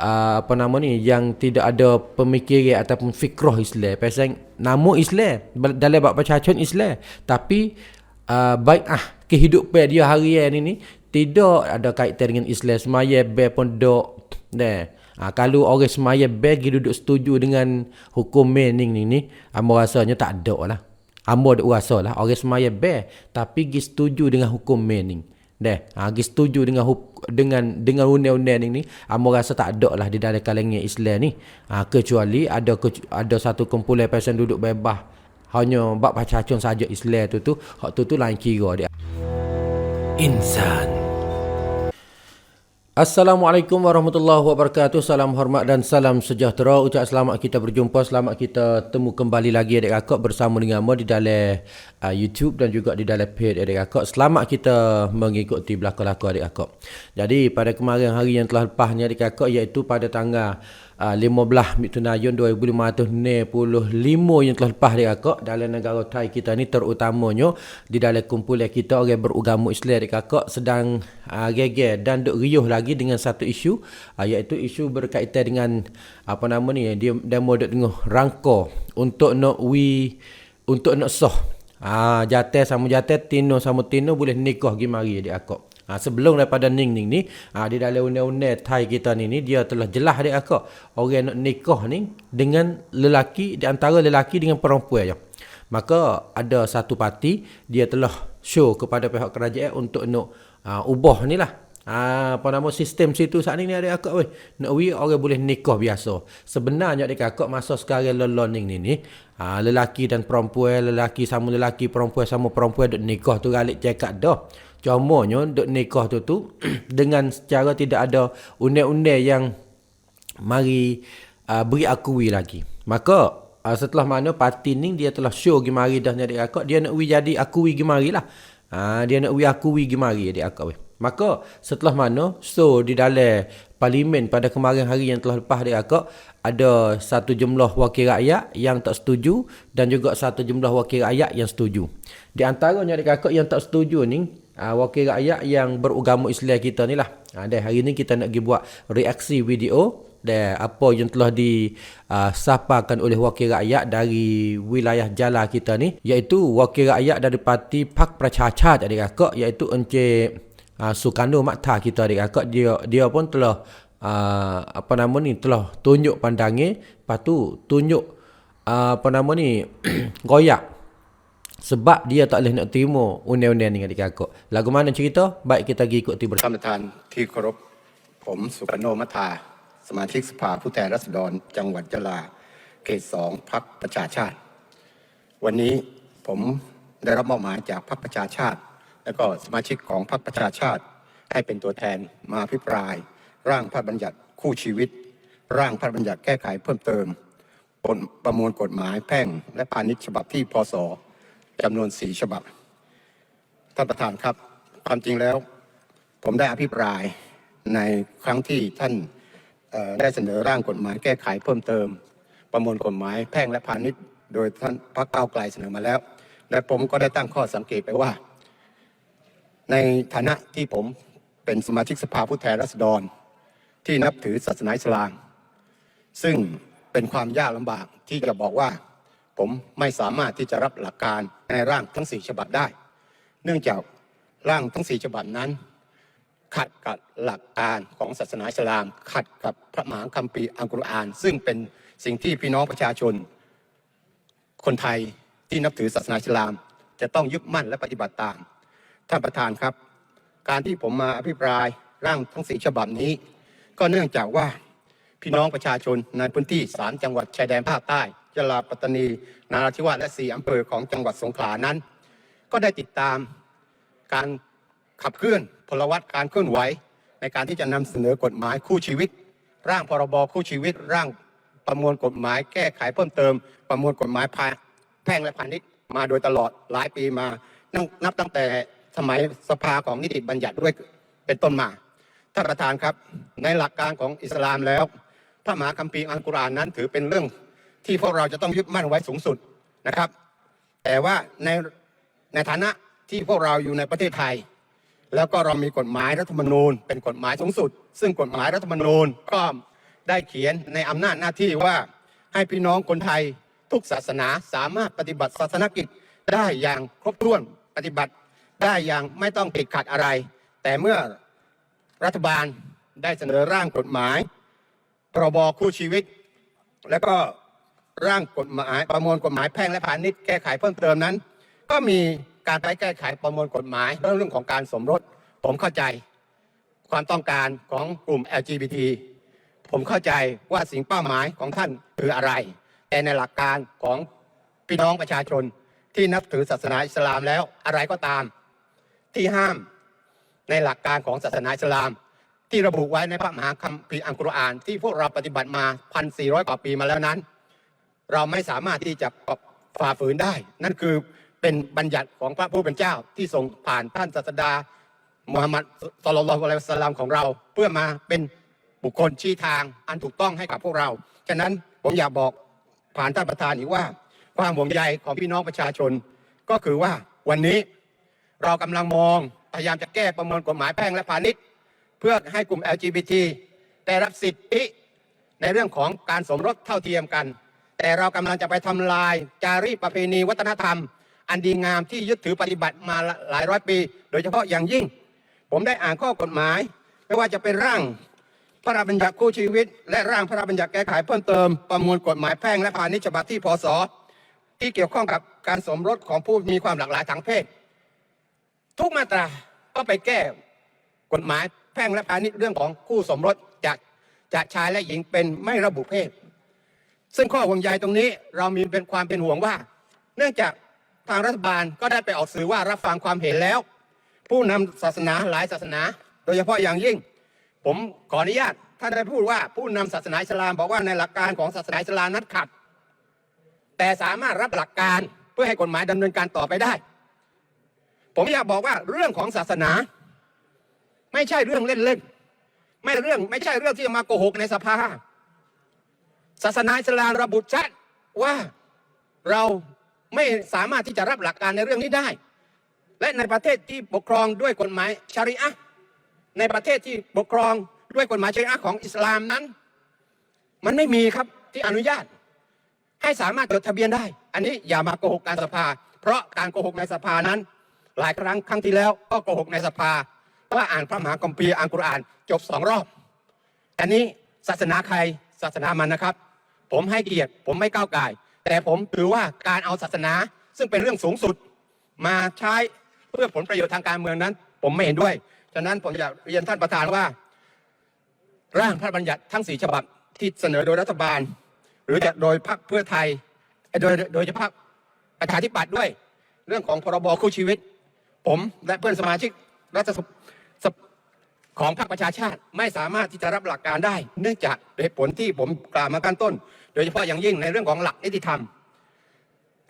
uh, apa nama ni yang tidak ada pemikiran ataupun fikrah Islam. Pasal nama Islam dalam bab percakapan Islam tapi uh, baik ah kehidupan dia harian ini tidak ada kaitan dengan Islam. Semaya be pun dok. Nah, Ha, kalau orang semaya bagi duduk setuju dengan hukum mening ni ni, amo rasanya tak ada lah. Amo ada rasa lah orang semaya be tapi gi setuju dengan hukum mening. Deh, ha, gi setuju dengan huk, dengan dengan undang-undang ni ni, amo rasa tak ada lah di dalam kalangan Islam ni. Ha, kecuali ada kecu, ada satu kumpulan pasien duduk bebas hanya bab pacacun saja Islam tu tu, hak tu tu lain kira dia. Insan Assalamualaikum warahmatullahi wabarakatuh. Salam hormat dan salam sejahtera. Ucap selamat kita berjumpa Selamat kita temu kembali lagi adik kakak Bersama dengan Amo di dalam uh, YouTube Dan juga di dalam page adik kakak. Selamat kita mengikuti belakang laku adik kakak. Jadi pada kemarin hari yang telah lepas ni adik kakak Iaitu pada tanggal uh, 15 Mitun 2565 yang telah lepas adik kakak Dalam negara Thai kita ni terutamanya Di dalam kumpulan kita orang beragama Islam adik kakak Sedang uh, geger dan duk riuh lagi dengan satu isu uh, iaitu isu berkaitan dengan apa nama ni dia mau duk tengah rangka untuk nak wi untuk nak sah. Ah jatah sama jatah tino sama tino boleh nikah gi mari dia akak Ha, sebelum daripada ning ning ni ha, di dalam undang-undang Thai kita ni ni dia telah jelas dia akak orang nak nikah ni dengan lelaki di antara lelaki dengan perempuan je maka ada satu parti dia telah show kepada pihak kerajaan untuk nak uh, ubah ni lah Ah, apa nama sistem situ saat ni ni ada akak weh. Nak we orang boleh nikah biasa. Sebenarnya adik kakak masa sekarang learning ni ni, ah, lelaki dan perempuan, lelaki sama lelaki, perempuan sama perempuan duk nikah tu galik cakap dah. Cumanya duk nikah tu tu dengan secara tidak ada undang-undang yang mari uh, beri akui lagi. Maka uh, setelah mana parti ni dia telah show gi mari dah ni adik kakak, dia nak we jadi akui gi mari lah. Ah, dia nak we akui gi mari adik kakak weh. Maka setelah mana so di dalam parlimen pada kemarin hari yang telah lepas dia akak ada satu jumlah wakil rakyat yang tak setuju dan juga satu jumlah wakil rakyat yang setuju. Di antaranya dia akak yang tak setuju ni uh, wakil rakyat yang beragama Islam kita ni lah. Uh, dan hari ni kita nak pergi buat reaksi video dan apa yang telah disapakan uh, oleh wakil rakyat dari wilayah Jala kita ni iaitu wakil rakyat dari parti Pak Pracacat adik kakak iaitu Encik uh, Sukarno Makta kita adik kakak dia dia pun telah uh, apa nama ni telah tunjuk pandangnya lepas tu tunjuk uh, apa nama ni goyak sebab dia tak boleh nak terima undang-undang ni adik kakak lagu mana cerita baik kita pergi ikuti bersama ท่านประธานที่เคารพ ผมสุกโนมัทา สมาชิกสภาผู้แทนราษฎรจังหวัดยะลา เขตสองพักประชาชาติ วันนี้ผมได้รับมอบหมายจากพักประชาชาติ และก็สมาชิกของพักประชาชาติ ให้เป็นตัวแทนมาพิปราย ร่างพระราชบัญญัติคู่ชีวิต ร่างพระราชบัญญัติแก้ไขเพิ่มเติม ประมวลกฎหมายแพ่งและพาณิชย์ฉบับที่พศ จำนวนสี่ฉบับ ท่านประธานครับ ความจริงแล้ว ผมได้อภิปรายในครั้งที่ท่านได้เสนอร่างกฎหมายแก้ไขเพิ่มเติม ประมวลกฎหมายแพ่งและพาณิชย์ โดยท่านพรรคก้าไกลเสนอมาแล้ว และผมก็ได้ตั้งข้อสังเกตไปว่า ในฐานะที่ผมเป็นสมาชิกสภาผู้แทนราษฎร ที่นับถือศาสนาอิสลาม ซึ่งเป็นความยากลำบากที่จะบอกว่า ผมไม่สามารถที่จะรับหลักการในร่างทั้งสี่ฉบับได้ เนื่องจากร่างทั้งสี่ฉบับนั้น ขัดกับหลักการของศาสนาอิสลาม ขัดกับพระมหาคัมภีร์อัลกุรอาน ซึ่งเป็นสิ่งที่พี่น้องประชาชน คนไทยที่นับถือศาสนาอิสลาม จะต้องยึดมั่นและปฏิบัติตาม ท่านประธานครับ การที่ผมมาอภิปรายร่างทั้งสี่ฉบับนี้ ก็เนื่องจากว่าพี่น้องประชาชนในพื้นที่สามจังหวัดชายแดนภาคใต้ ยะลาปัตตานี นาราธิวาสและสี่อำเภอของจังหวัดสงขลานั้น ก็ได้ติดตามการขับเคลื่อนพลวัตการเคลื่อนไหว ในการที่จะนำเสนอกฎหมายคู่ชีวิต ร่างพรบคู่ชีวิต ร่างประมวลกฎหมาย แก้ไขเพิ่มเติม ประมวลกฎหมายแพ่งและพาณิชย์มาโดยตลอดหลายปีมานับนับตั้งแต่สมัยสภาของนิติบัญญัติด้วยเป็นต้นมาท่านประธานครับ ในหลักการของอิสลามแล้วพระมหาคัมภีร์อัลกุรอานนั้นถือเป็นเรื่อง ที่พวกเราจะต้องยึดมั่นไว้สูงสุดนะครับ แต่ว่าในในฐานะที่พวกเราอยู่ในประเทศไทย แล้วก็เรามีกฎหมายรัฐธรรมนูญ เป็นกฎหมายสูงสุด ซึ่งกฎหมายรัฐธรรมนูญก็ได้เขียนในอำนาจหน้าที่ว่าให้พี่น้องคนไทยทุกศาสนาสามารถปฏิบัติศาสนกิจได้อย่างครบถ้วนปฏิบัติได้อย่างไม่ต้องติดขัดอะไร แต่เมื่อรัฐบาลได้เสนอร่างกฎหมายพรบคู่ชีวิต แล้วก็ ร่างกฎหมายประมวลกฎหมายแพ่งและพาณิชย์แก้ไขเพิ่มเติมนั้น ก็มีการไปแก้ไขประมวลกฎหมายเรื่องเรื่องของการสมรส ผมเข้าใจ ความต้องการของกลุ่ม LGBT ผมเข้าใจว่าสิ่งเป้าหมายของท่านคืออะไร แต่ในหลักการของพี่น้องประชาชนที่นับถือศาสนาอิสลามแล้วอะไรก็ตาม ที่ห้ามในหลักการของศาสนาอิสลาม ที่ระบุไว้ในพระมหาคัมภีร์อัลกุรอาน ที่พวกเราปฏิบัติมา 1,400 กว่าปีมาแล้วนั้น เราไม่สามารถที่จะฝ่าฝืนได้ นั่นคือเป็นบัญญัติของพระผู้เป็นเจ้าที่ทรงผ่านท่านศาสดามุฮัมมัดสลลัลลอฮุอะลัยสลลัมของเรา เพื่อมาเป็นบุคคลชี้ทางอันถูกต้องให้กับพวกเรา ฉะนั้นผมอยากบอกผ่านท่านประธานอีกว่า ความห่วงใยของพี่น้องประชาชน ก็คือว่าวันนี้เรากำลังมองพยายามจะแก้ประมวลกฎหมายแพ่งและพาณิชย์ เพื่อให้กลุ่ม LGBT ได้รับสิทธิในเรื่องของการสมรสเท่าเทียมกัน แต่เรากำลังจะไปทำลายจารีตประเพณีวัฒนธรรม อันดีงามที่ยึดถือปฏิบัติมาหลายร้อยปี โดยเฉพาะอย่างยิ่ง ผมได้อ่านข้อกฎหมาย ไม่ว่าจะเป็นร่างพระราชบัญญัติคู่ชีวิต และร่างพระราชบัญญัติแก้ไขเพิ่มเติมประมวลกฎหมายแพ่งและพาณิชย์ฉบับที่พศที่เกี่ยวข้องกับการสมรสของผู้มีความหลากหลายทางเพศ ทุกมาตราก็ไปแก้กฎหมายแพ่งและพาณิชย์เรื่องของคู่สมรสจากจากชายและหญิงเป็นไม่ระบุเพศ ซึ่งข้อห่วงใยตรงนี้เรามีเป็นความเป็นห่วงว่า เนื่องจากทางรัฐบาลก็ได้ไปออกสื่อว่ารับฟังความเห็นแล้ว ผู้นำศาสนาหลายศาสนา โดยเฉพาะอย่างยิ่ง ผมขออนุญาตท่านได้พูดว่าผู้นำศาสนาอิสลามบอกว่าในหลักการของศาสนาอิสลามนั้นขัด แต่สามารถรับหลักการเพื่อให้กฎหมายดำเนินการต่อไปได้ ผมอยากบอกว่าเรื่องของศาสนา ไม่ใช่เรื่องเล่นๆไม่เรื่องไม่ใช่เรื่องที่จะมาโกหกในสภา ศาสนาอิสลามระบุชัดว่าเราไม่สามารถที่จะรับหลักการในเรื่องนี้ได้ และในประเทศที่ปกครองด้วยกฎหมายชาริอะในประเทศที่ปกครองด้วยกฎหมายชาริอะของอิสลามนั้น มันไม่มีครับที่อนุญาต ให้สามารถจดทะเบียนได้ อันนี้อย่ามาโกหกการสภา เพราะการโกหกในสภานั้น หลายครั้งครั้งที่แล้วก็โกหกในสภาว่าอ่านพระมหาคัมภีร์อัลกุรอานจบสองรอบ อันนี้ศาสนาใครศาสนามันนะครับ ผมให้เกียรติ ผมไม่ก้าวไก่ายแต่ผมถือว่าการเอาศาสนา ซึ่งเป็นเรื่องสูงสุด มาใช้เพื่อผลประโยชน์ทางการเมืองนั้น ผมไม่เห็นด้วย ฉะนั้นผมอยากเรียนท่านประธานว่า ร่างพระบัญญัติทั้งสี่ฉบับที่เสนอโดยรัฐบาล หรือจะโดยพรรคเพื่อไทย โดยโดยเฉพาะประชาธิปัตย์ด้วย เรื่องของพรบคู่ชีวิต ผมและเพื่อนสมาชิกรัฐสภาของพรรคประชาชาติไม่สามารถที่จะรับหลักการได้ เนื่องจากเหตุผลที่ผมกล่าวมาขั้นต้น ยเฉพาะอย่างยิ่งในเรื่องของหลักนิติธรรม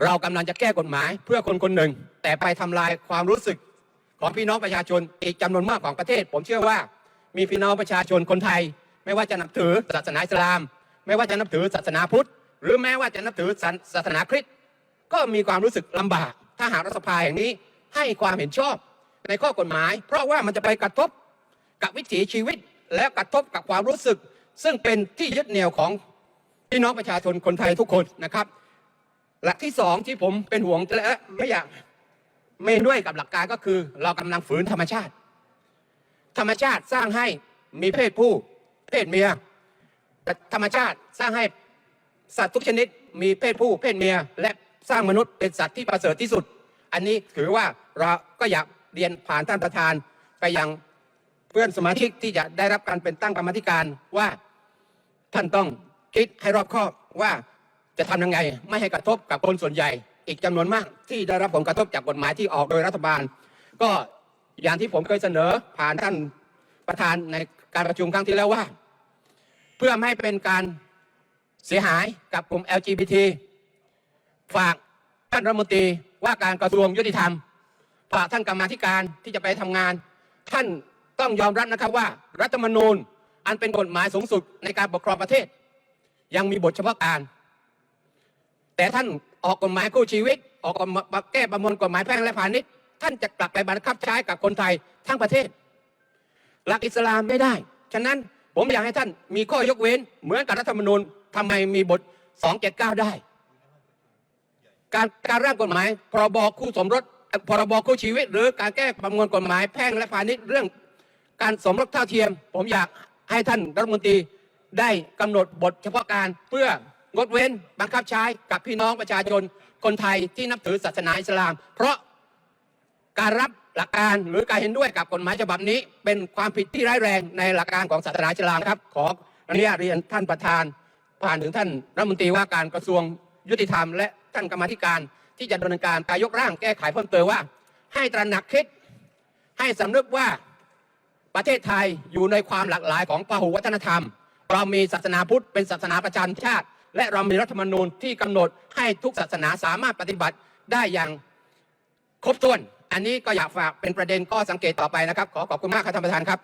เรากำลังจะแก้กฎหมายเพื่อคนคนหนึ่ง แต่ไปทำลายความรู้สึกของพี่น้องประชาชนอีกจำนวนมากของประเทศ ผมเชื่อว่ามีพี่น้องประชาชนคนไทย ไม่ว่าจะนับถือศาสนาอิสลาม ไม่ว่าจะนับถือศาสนาพุทธ หรือแม้ว่าจะนับถือศาสนาคริสต์ก็มีความรู้สึกลำบาก ถ้าหากรัฐสภาแห่งนี้ให้ความเห็นชอบในข้อกฎหมาย เพราะว่ามันจะไปกระทบกับวิถีชีวิตและกระทบกับความรู้สึก ซึ่งเป็นที่ยึดเหนี่ยวของ พี่น้องประชาชนคนไทยทุกคนนะครับ หลักที่สองที่ผมเป็นห่วงและไม่อยากไม่เห็นด้วยกับหลักการก็คือ เรากำลังฝืนธรรมชาติ ธรรมชาติสร้างให้มีเพศผู้เพศเมียแต่ธรรมชาติสร้างให้สัตว์ทุกชนิด มีเพศผู้เพศเมีย และสร้างมนุษย์เป็นสัตว์ที่ประเสริฐที่สุด อันนี้ถือว่าเราก็อยากเรียนผ่านท่านประธานไปยังเพื่อนสมาชิกที่จะได้รับการเป็นตั้งกรรมธิการว่าท่านต้อง คิดให้รอบคอบว่าจะทำยังไงไม่ให้กระทบกับคนส่วนใหญ่ อีกจำนวนมากที่ได้รับผลกระทบจากกฎหมายที่ออกโดยรัฐบาล ก็อย่างที่ผมเคยเสนอผ่านท่านประธานในการประชุมครั้งที่แล้วว่า เพื่อไม่ให้เป็นการเสียหายกับกลุ่ม LGBT ฝากท่านรัฐมนตรีว่าการกระทรวงยุติธรรมฝากท่านกรรมาธิการที่จะไปทำงาน ท่านต้องยอมรับนะครับว่า รัฐธรรมนูญอันเป็นกฎหมายสูงสุดในการปกครองประเทศ ยังมีบทเฉพาะการ แต่ท่านออกกฎหมายคู่ชีวิต ออกกฎหมาแก้ประมวลกฎหมายแพ่งและพาณิชย์ท่านจะกลับไปบังคับใช้กับคนไทยทั้งประเทศ หลักอิสลามไม่ได้ ฉะนั้นผมอยากให้ท่านมีข้อยกเว้น เหมือนกับรัฐธรรมนูญทำไมมีบท 279 ได้ การการร่างกฎหมายพรบคู่สมรสพรบคู่ชีวิต หรือการแก้ประมวลกฎหมายแพ่งและพาณิชย์เรื่อง การสมรสเท่าเทียม ผมอยากให้ท่านรัฐมนตรี ได้กำหนดบทเฉพาะการเพื่องดเว้นบังคับใช้กับพี่น้องประชาชนคนไทยที่นับถือศาสนาอิสลาม เพราะการรับหลักการหรือการเห็นด้วยกับกฎหมายฉบับนี้ เป็นความผิดที่ร้ายแรงในหลักการของศาสนาอิสลามครับ ขออนุญาตเรียนท่านประธาน ผ่านถึงท่านรัฐมนตรีว่าการกระทรวงยุติธรรม และท่านกรรมธิการ ที่จะดำเนินการการยกร่างแก้ไขเพิ่มเติมว่า ให้ตระหนักคิดให้สำนึกว่าประเทศไทยอยู่ในความหลากหลายของพหุวัฒนธรรม เรามีศาสนาพุทธเป็นศาสนาประจำชาติ และเรามีรัฐธรรมนูญที่กำหนดให้ทุกศาสนาสามารถปฏิบัติได้อย่างครบถ้วน อันนี้ก็อยากฝากเป็นประเด็นข้อสังเกตต่อไปนะครับ ขอขอบคุณมากครับท่านประธานครับ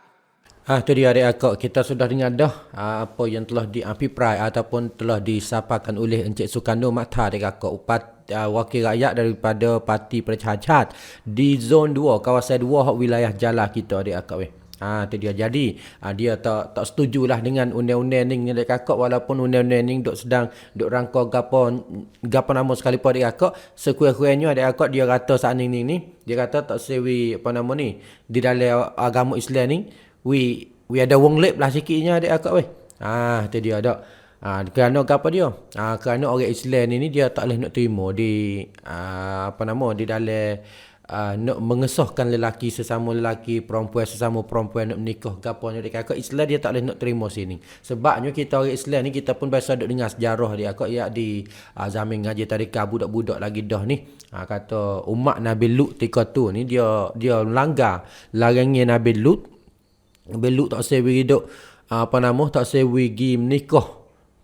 Ah, itu dia adik akak kita sudah dengar dah ah, apa yang telah diapiprai ataupun telah disapakan oleh Encik Sukarno Makta adik akak upat ah, wakil rakyat daripada Parti Percacat di zon 2 kawasan 2 hak wilayah Jalah kita adik akak weh. Ah tu dia jadi ah, dia tak tak setujulah dengan undang-undang ni adik kakak walaupun undang-undang ni duk sedang duk rangka gapo gapo nama sekali pun adik kakak sekuat-kuatnya adik kakak dia kata saat ni ni dia kata tak sewi apa nama ni di dalam agama Islam ni we we ada wong lep lah sikitnya adik akak weh. Ah tu dia dak. Ah kerana apa dia? Ah kerana orang Islam ni, ni dia tak boleh nak terima di ah, apa nama di dalam uh, nak mengesahkan lelaki sesama lelaki, perempuan sesama perempuan nak menikah gapo ni dekat akak Islam dia tak boleh nak terima sini. Sebabnya kita orang Islam ni kita pun biasa duk dengar sejarah dia. Akak ya di uh, zaman ngaji tadika budak-budak lagi dah ni. Uh, kata umat Nabi Lut ketika tu ni dia dia melanggar larangan Nabi Lut. Nabi Lut tak sewi hidup ah, apa nama tak sewi gi menikah.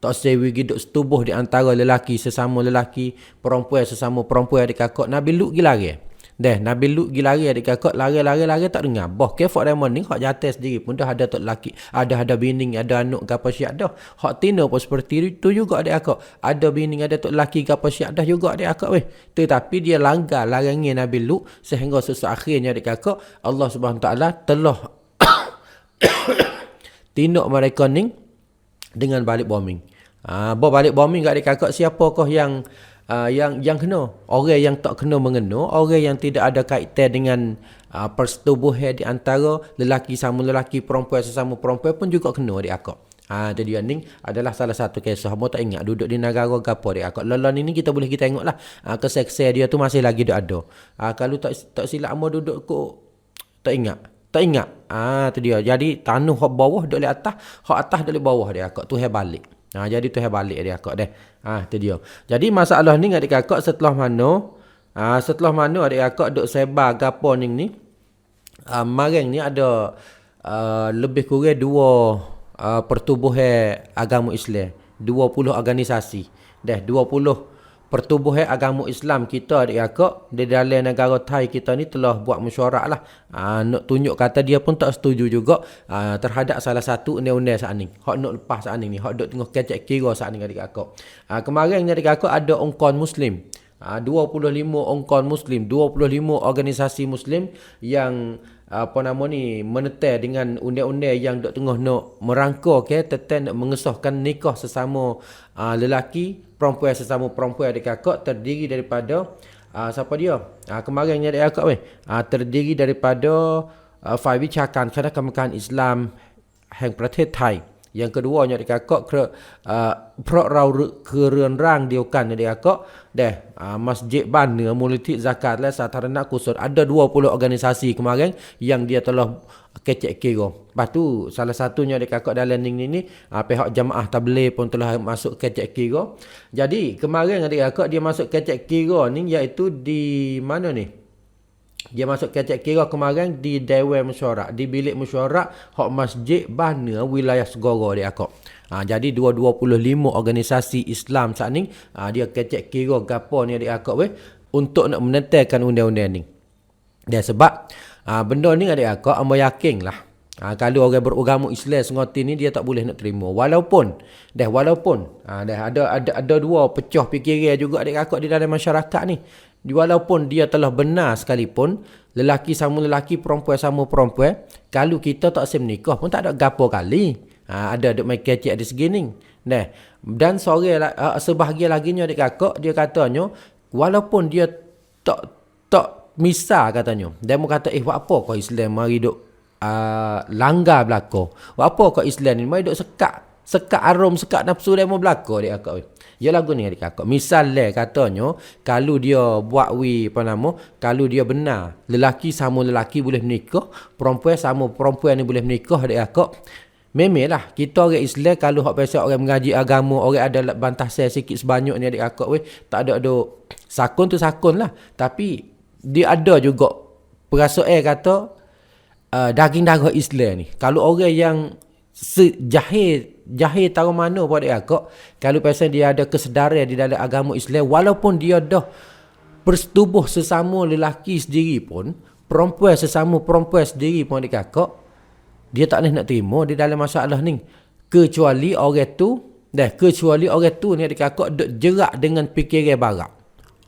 Tak sewi hidup setubuh di antara lelaki sesama lelaki perempuan sesama perempuan. Adik kakak Nabi Lut gila lari Deh, Nabi Lut gila lari adik kakak lari-lari-lari tak dengar. Boh kefak demon ni hak jatuh sendiri pun dah ada tok lelaki, ada ada bini, ada anak gapo siap dah. Hak tina pun seperti itu juga adik kakak. Ada bini, ada tok lelaki gapo siap dah juga adik kakak weh. Tetapi dia langgar larangan Nabi Lut sehingga sesuatu akhirnya adik kakak Allah Subhanahu Taala telah tindak mereka ni dengan balik bombing. Ah, uh, balik bombing kat adik kakak siapakah yang uh, yang yang kena? Orang yang tak kena mengena, orang yang tidak ada kaitan dengan uh, persetubuhan di antara lelaki sama lelaki, perempuan sesama perempuan pun juga kena adik kakak. Ha, jadi ni adalah salah satu kisah. Mau tak ingat duduk di negara gapo dia. Akak lelon ini kita boleh kita tengoklah. Ha, keseksa dia tu masih lagi ada. Ha, kalau tak tak silap mau duduk kok tak ingat. Tak ingat. Ah tu dia. Jadi tanah hak bawah dok lek atas, hak atas dok lek bawah dia akak tu hai balik. Ha, jadi tu hai balik dia akak deh. Ah tu dia. Jadi masalah ni adik kakak setelah mana? Ah setelah mana adik kakak dok sebar gapo ni ni? Ah maring ni ada uh, lebih kurang dua uh, pertubuhan agama Islam. 20 organisasi. Dah 20 pertubuhan agama Islam kita adik kakak di dalam negara Thai kita ni telah buat mesyuarat lah. Ha, nak tunjuk kata dia pun tak setuju juga ha, terhadap salah satu undang-undang saat ni. Hak nak lepas saat ni. Hak duk tengah kecek kira saat ni adik kakak. Ha, kemarin adik kakak ada ongkon Muslim. Ha, 25 ongkon Muslim, 25 organisasi Muslim yang apa nama ni menetai dengan undang-undang yang dok tengah nak merangka ke tentang nak mengesahkan nikah sesama uh, lelaki perempuan sesama perempuan adik kakak terdiri daripada uh, siapa dia uh, kemarin ni adik kakak weh uh, terdiri daripada uh, ฝ่ายวิชาการคณะกรรมการอิสลามแห่งประเทศไทย Yang keduanya dia kakak ke uh, ah, ke kerun rang dia kan dia kakak deh uh, masjid bana muliti zakat lah satarana kusur ada 20 organisasi kemarin yang dia telah kecek kira. Lepas tu salah satunya dia kakak dalam ni ni uh, pihak jemaah tabligh pun telah masuk kecek kira. Jadi kemarin dia kakak dia masuk kecek kira ni iaitu di mana ni? Dia masuk kecek kira kemarin di Dewan Mesyuarat. Di bilik mesyuarat Hak Masjid Bana wilayah Segoro dia akak. Ha, jadi 225 organisasi Islam saat ni ha, dia kecek kira gapo ni adik akak weh untuk nak menentangkan undang-undang ni. Dia sebab ha, benda ni adik akak amba yakin lah. Ha, kalau orang beragama Islam sengoti ni dia tak boleh nak terima. Walaupun dah walaupun ha, dah ada ada ada dua pecah fikiran juga adik akak di dalam masyarakat ni. Walaupun dia telah benar sekalipun, lelaki sama lelaki, perempuan sama perempuan, kalau kita tak sem nikah pun tak ada gapo kali. Ha, ada duk main kecek di segi ni. Nah, dan sore uh, sebahagian laginya adik kakak dia katanya walaupun dia tak tak misal katanya. Dia mau kata eh apa kau Islam mari duk uh, langgar belako. Apa kau Islam ni mari duk sekat sekat arum sekat nafsu dia mau adik kakak. Ya lagu ni adik kakak. Misal le katanya kalau dia buat wi apa nama kalau dia benar lelaki sama lelaki boleh menikah, perempuan sama perempuan ni boleh menikah adik kakak. Memanglah kita orang Islam kalau hak biasa orang mengaji agama, orang ada bantah saya sikit sebanyak ni adik kakak weh, tak ada ada sakun tu sakun lah. Tapi dia ada juga perasaan kata uh, daging darah Islam ni. Kalau orang yang se- jahil jahil tahu mana pada kakak, kalau pasal dia ada kesedaran di dalam agama Islam walaupun dia dah bersetubuh sesama lelaki sendiri pun, perempuan sesama perempuan sendiri pun adik kakak, dia tak boleh nak terima di dalam masalah ni. Kecuali orang tu, dah kecuali orang tu ni adik kakak duk jerak dengan fikiran barat.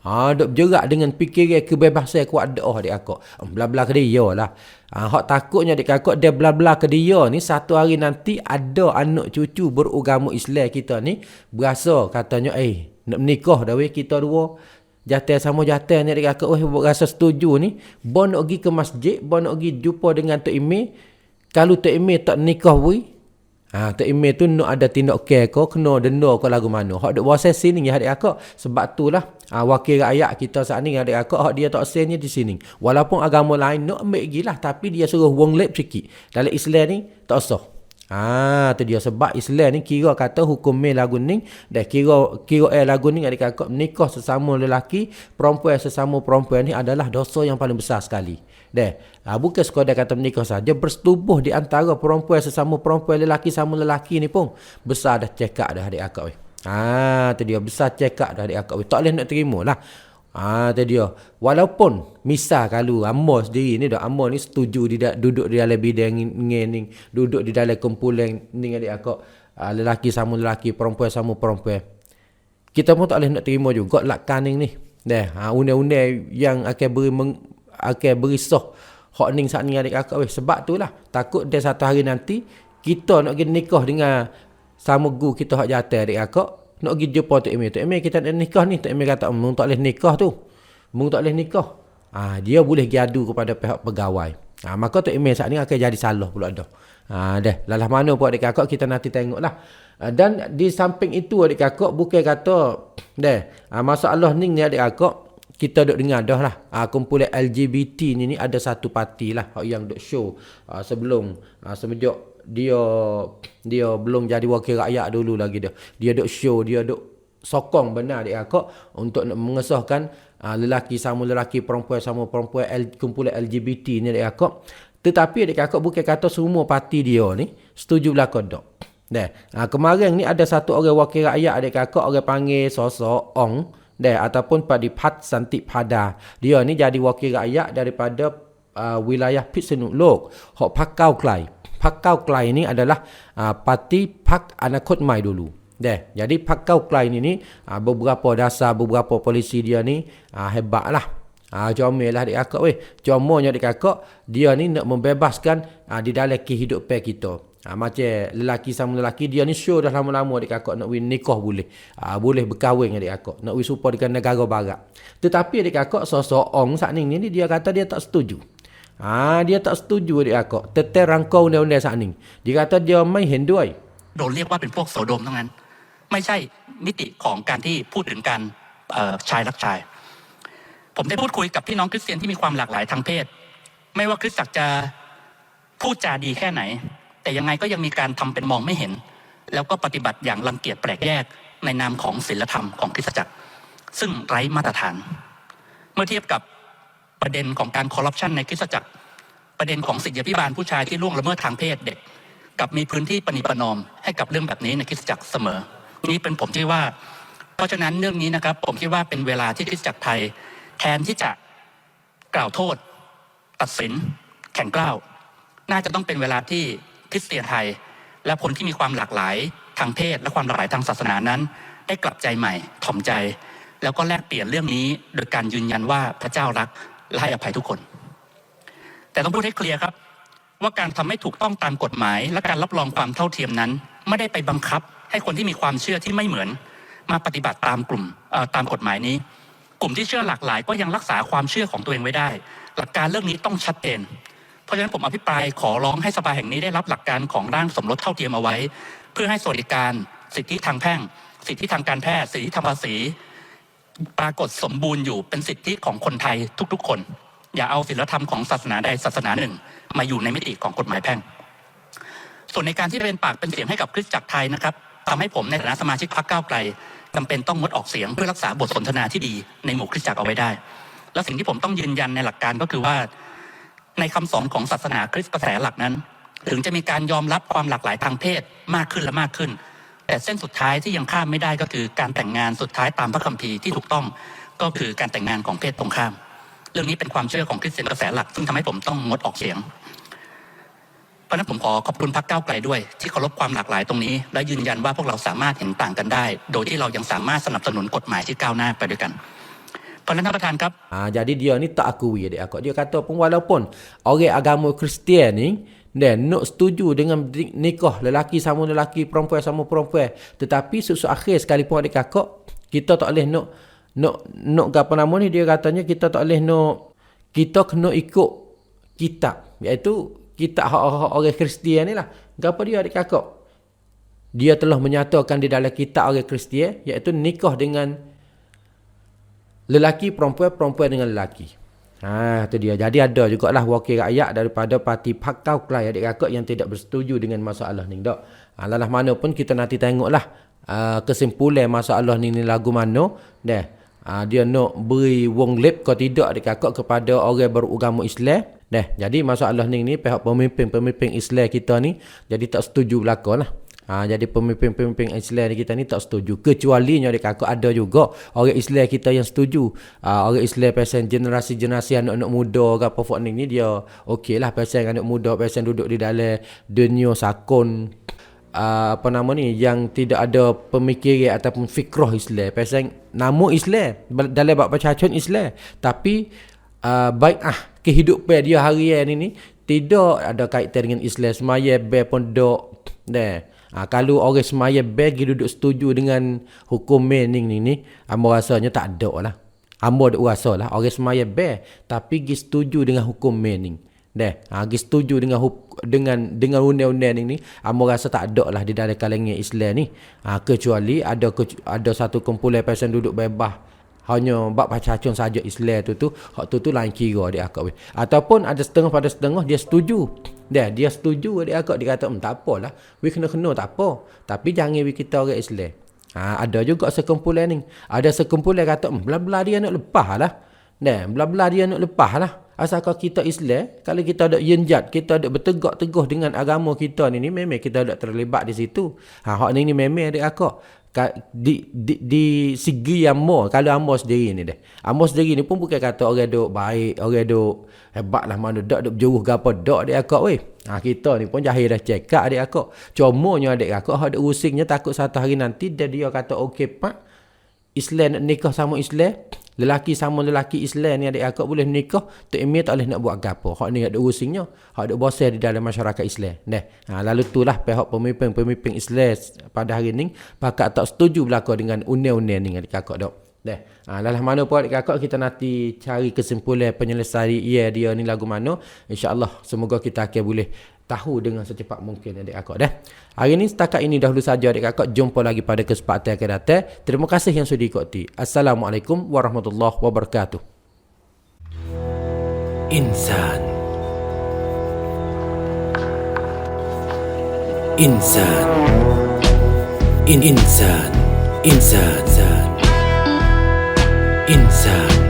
Ha, duk jerak dengan fikiran kebebasan kuat doa adik kakak. Bla-bla ke dia lah. Ha, hak takutnya adik kakak dia bla-bla ke dia ni satu hari nanti ada anak cucu beragama Islam kita ni berasa katanya eh nak menikah dah weh kita dua Jatuh sama jatuh ni adik kakak weh rasa setuju ni bon nak pergi ke masjid bon nak pergi jumpa dengan Tok Imi kalau Tok Imi tak nikah weh Ha, Tok Imi tu nak ada tindak care kau, kena denda kau lagu mana. Hak duk buat sesi ni adik akak. Sebab tu lah ha, wakil rakyat kita saat ni adik akak, hak dia tak sesnya di sini. Walaupun agama lain nak ambil lagi lah. Tapi dia suruh wong lep sikit. Dalam Islam ni tak usah. Ah, tu dia sebab Islam ni kira kata hukum me lagu ni dah kira kira eh lagu ni adik kakak menikah sesama lelaki, perempuan sesama perempuan ni adalah dosa yang paling besar sekali. Dah. Ah, bukan sekadar kata menikah saja bersetubuh di antara perempuan sesama perempuan lelaki sama lelaki ni pun besar dah cekak dah adik akak weh. Ah, tu dia besar cekak dah adik akak weh. Tak boleh nak terima lah. Ah, tu dia. Walaupun misal kalau Amor sendiri ni dah Amor ni setuju di da- duduk di dalam bidang ni, duduk di dalam kumpulan ni adik akak ah, lelaki sama lelaki, perempuan sama perempuan. Kita pun tak boleh nak terima juga lakaning ni. Dah, ha, undang-undang yang akan beri meng, akan berisah hak ning saat ni adik kakak weh. Sebab tu lah takut dia satu hari nanti kita nak pergi nikah dengan sama guru kita hak jatuh adik kakak nak pergi jumpa Tok Emil. Tok Emil kita nak nikah ni. Tok Emil kata, "Mung tak boleh nikah tu." Mung tak boleh nikah. Ah, dia boleh giadu kepada pihak pegawai. Ah, maka Tok Emil saat ni akan jadi salah pula dah. Ah, dah. Lalah mana pun adik kakak kita nanti tengoklah. Ah, dan di samping itu adik kakak bukan kata dah. Ah, masalah ni ni adik kakak kita duk dengar dah lah. Uh, kumpulan LGBT ni ni ada satu parti lah yang duk show uh, sebelum uh, semenjak dia dia belum jadi wakil rakyat dulu lagi dia dia duk show dia duk sokong benar dia akak untuk mengesahkan uh, lelaki sama lelaki perempuan sama perempuan L, kumpulan LGBT ni dia akak. Tetapi adik kakak bukan kata semua parti dia ni setuju belakang dok. Ha, kemarin ni ada satu orang wakil rakyat adik kakak orang panggil sosok Ong Dah ataupun Pak Dipat Santik Pada. Dia ni jadi wakil rakyat daripada uh, wilayah Pitsenulok. Hok Pakau Klai. Pakau Klai ni adalah uh, parti Pak Anakot Mai dulu. Dah. Jadi Pakau Klai ni ni uh, beberapa dasar beberapa polisi dia ni uh, hebat lah. Ah, comel lah adik kakak weh. Comornya adik kakak, dia ni nak membebaskan ah, di dalam kehidupan kita. Ha, macam lelaki sama lelaki dia ni show dah lama-lama adik kakak nak win nikah boleh. Ha, boleh berkahwin adik kakak. Nak win support dengan negara barat. Tetapi adik kakak sosok ong saat ni, ni dia kata dia tak setuju. Ha, dia tak setuju adik kakak. Tetel rangkau undang-undang saat ni. Dia kata dia main hendoi. โดนเรียกว่าเป็นพวกโสโดมทั้งนั้น ไม่ใช่มิติของการที่พูดถึงการเอ่อชายรักชาย ผมได้พูดคุยกับพี่น้องคริสเตียนที่มีความหลากหลายทางเพศ ไม่ว่าคริสตจักรจะพูดจาดีแค่ไหน แต่ยังไงก็ยังมีการทำเป็นมองไม่เห็น แล้วก็ปฏิบัติอย่างรังเกียจแปลกแยกในนามของศีลธรรมของคริสตจักร ซึ่งไร้มาตรฐาน เมื่อเทียบกับประเด็นของการคอร์รัปชันในคริสตจักร ประเด็นของสิทธิพิบาลผู้ชายที่ล่วงละเมิดทางเพศเด็ก กับมีพื้นที่ปณิประนอมให้กับเรื่องแบบนี้ในคริสตจักรเสมอ นี่เป็นผมที่ว่า เพราะฉะนั้นเรื่องนี้นะครับ ผมคิดว่าเป็นเวลาที่คริสตจักรไทย แทนที่จะกล่าวโทษ ตัดสิน แข่งกล้าว น่าจะต้องเป็นเวลาที่ ริสเตียนไทย และคนที่มีความหลากหลายทางเพศและความหลากหลายทางศาสนานั้น ได้กลับใจใหม่ถ่อมใจ แล้วก็แลกเปลี่ยนเรื่องนี้ โดยการยืนยันว่าพระเจ้ารักและให้อภัยทุกคน แต่ต้องพูดให้เคลียร์ครับ ว่าการทำให้ถูกต้องตามกฎหมาย และการรับรองความเท่าเทียมนั้น ไม่ได้ไปบังคับ ให้คนที่มีความเชื่อที่ไม่เหมือน มาปฏิบัติตามกลุ่มตามกฎหมายนี้ กลุ่มที่เชื่อหลากหลาย ก็ยังรักษาความเชื่อของตัวเองไว้ได้ หลักการเรื่องนี้ต้องชัดเจน เพราะฉะนั้นผมอภิปรายขอร้องให้สภาแห่งนี้ได้รับหลักการของร่างสมรสเท่าเทียมเอาไว้ เพื่อให้สวัสดิการ สิทธิทางแพ่ง สิทธิทางการแพทย์สิทธิทางภาษี ปรากฏสมบูรณ์อยู่เป็นสิทธิของคนไทยทุกๆ คน อย่าเอาศีลธรรมของศาสนาใดศาสนาหนึ่ง มาอยู่ในมิติของกฎหมายแพ่ง ส่วนในการที่เป็นปากเป็นเสียงให้กับคริสตจักรไทยนะครับทำให้ผมในฐานะสมาชิกพรรคก้าวไกลจำเป็นต้องงดออกเสียงเพื่อรักษาบทสนทนาที่ดีในหมู่คริสตจักรเอาไว้ได้ และสิ่งที่ผมต้องยืนยันในหลักการก็คือว่า ในคำสอนของศาสนาคริสต์กระแสหลักนั้น ถึงจะมีการยอมรับความหลากหลายทางเพศมากขึ้นและมากขึ้น แต่เส้นสุดท้ายที่ยังข้ามไม่ได้ก็คือการแต่งงานสุดท้ายตามพระคัมภีร์ที่ถูกต้องก็คือการแต่งงานของเพศตรงข้าม เรื่องนี้เป็นความเชื่อของคริสเตียนกระแสหลักซึ่งทำให้ผมต้องงดออกเสียงเพราะฉะนั้นผมขอขอบคุณพรรคก้าวไกลด้วย ที่เคารพความหลากหลายตรงนี้ และยืนยันว่าพวกเราสามารถเห็นต่างกันได้ โดยที่เรายังสามารถสนับสนุนกฎหมายที่ก้าวหน้าไปด้วยกัน Pandangan rakan kap. Ha, jadi dia ni tak akui adik aku. Dia kata pun walaupun orang agama Kristian ni dan nak setuju dengan nikah lelaki sama lelaki, perempuan sama perempuan. Tetapi susu akhir sekalipun adik kakak, kita tak boleh nak nak nak apa nama ni dia katanya kita tak boleh nak kita kena ikut kitab iaitu kitab hak-hak orang Kristian ni lah. Gapo dia adik kakak? Dia telah menyatakan di dalam kitab orang Kristian iaitu nikah dengan lelaki perempuan perempuan dengan lelaki. Ha tu dia. Jadi ada jugalah wakil rakyat daripada parti Pak Kau Kelai adik kakak yang tidak bersetuju dengan masalah ni dak. Lalah mana pun kita nanti tengoklah uh, kesimpulan masalah ni ni lagu mana dah. Ha, dia nak beri wong lep ke tidak adik kakak kepada orang beragama Islam. Dah. Jadi masalah ni ni pihak pemimpin-pemimpin Islam kita ni jadi tak setuju belaka lah. Ha, jadi pemimpin-pemimpin Islam kita ni tak setuju. Kecuali adik kakak ada juga. Orang Islam kita yang setuju. Ha, orang Islam pasal generasi-generasi anak-anak muda ke apa fok ni dia okey lah pasal anak muda pasal duduk di dalam dunia sakon. Uh, apa nama ni yang tidak ada pemikiran ataupun fikrah Islam. Pasal nama Islam dalam bab percakapan Islam. Tapi uh, baik ah kehidupan dia harian ini ni tidak ada kaitan dengan Islam. Semaya be pun dok dah Ha, kalau orang semaya bagi duduk setuju dengan hukum mening ni ni, amo rasanya tak ada lah. Amo ada rasa lah orang semaya be tapi gi setuju dengan hukum mening. Dah, ha, gi setuju dengan huk- dengan dengan undang-undang ni ni, amo rasa tak ada lah di dalam kalangan Islam ni. Ha, kecuali ada ada satu kumpulan pasal duduk bebas hanya bab pacacun saja Islam tu tu hak tu tu lain kira dia akak ataupun ada setengah pada setengah dia setuju. Dia dia setuju dia akak dia kata hmm, tak apalah we kena kena tak apa. Tapi jangan we kita orang Islam. Ha, ada juga sekumpulan ni. Ada sekumpulan kata hmm, belah-belah dia nak lepas lah. Nah, belah-belah dia nak lepas lah. Asalkan kita Islam, kalau kita ada yenjat, kita ada bertegak teguh dengan agama kita ni, ni memang kita ada terlibat di situ. Ha, hak ni ni memang ada akak. Di, di, di segi Amo, kalau Amo sendiri ni dah. Amo sendiri ni pun bukan kata orang duk baik, orang duk hebat lah mana, duk duk jauh ke apa, duk adik akak weh. Ha, kita ni pun jahil dah cekak adik akak. Cumanya adik akak, ada usingnya takut satu hari nanti, dia dia kata, okey pak, Islam nak nikah sama Islam, lelaki sama lelaki Islam ni adik akak boleh nikah, tak emi tak boleh nak buat gapo. Hak ni ada usingnya, hak ada bosan di dalam masyarakat Islam. Nah, ha, lalu itulah pihak pemimpin-pemimpin Islam pada hari ni pakat tak setuju belaka dengan undang-undang ni adik akak dok. Dah. Ha, lalah mana pun adik kakak kita nanti cari kesimpulan penyelesaian ia dia ni lagu mana. InsyaAllah semoga kita akan boleh tahu dengan secepat mungkin adik kakak dah. Hari ini setakat ini dahulu saja adik kakak. Jumpa lagi pada kesempatan akan datang. Terima kasih yang sudah ikuti. Assalamualaikum warahmatullahi wabarakatuh. Insan Insan In insan insan insan insan